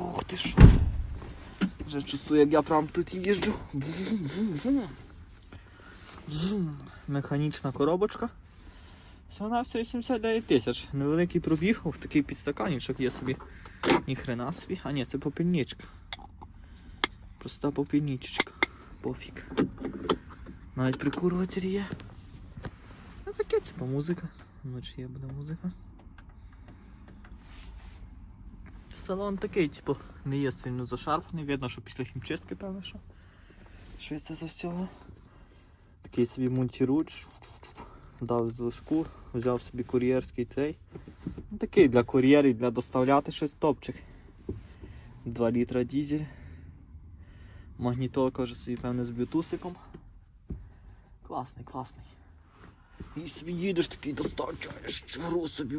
Ох ти що. Вже чувствую, як я прям тут їжджу. Механічна коробочка. Вона все 89 тисяч. Невеликий пробіг, ох, такий підстаканічок є собі. Ніхрена собі. А ні, це попільничка. Проста попільничечка. Пофіг. Навіть прикурюватель є. Ну таке, типа музика. Вночі є буде музика. Салон такий, типу, не є сильно зашарпаний, видно, що після хімчистки, певно, що. Швидше за всього. Такий собі мультируч. Дав злишку, взяв собі кур'єрський трей. Ну, Такий для кур'єрів, для доставляти щось топчик. 2 літра дізель. Магнітолка вже собі, певне, з блютусиком. Класний, класний. І собі їдеш такий достачаєш, гру собі.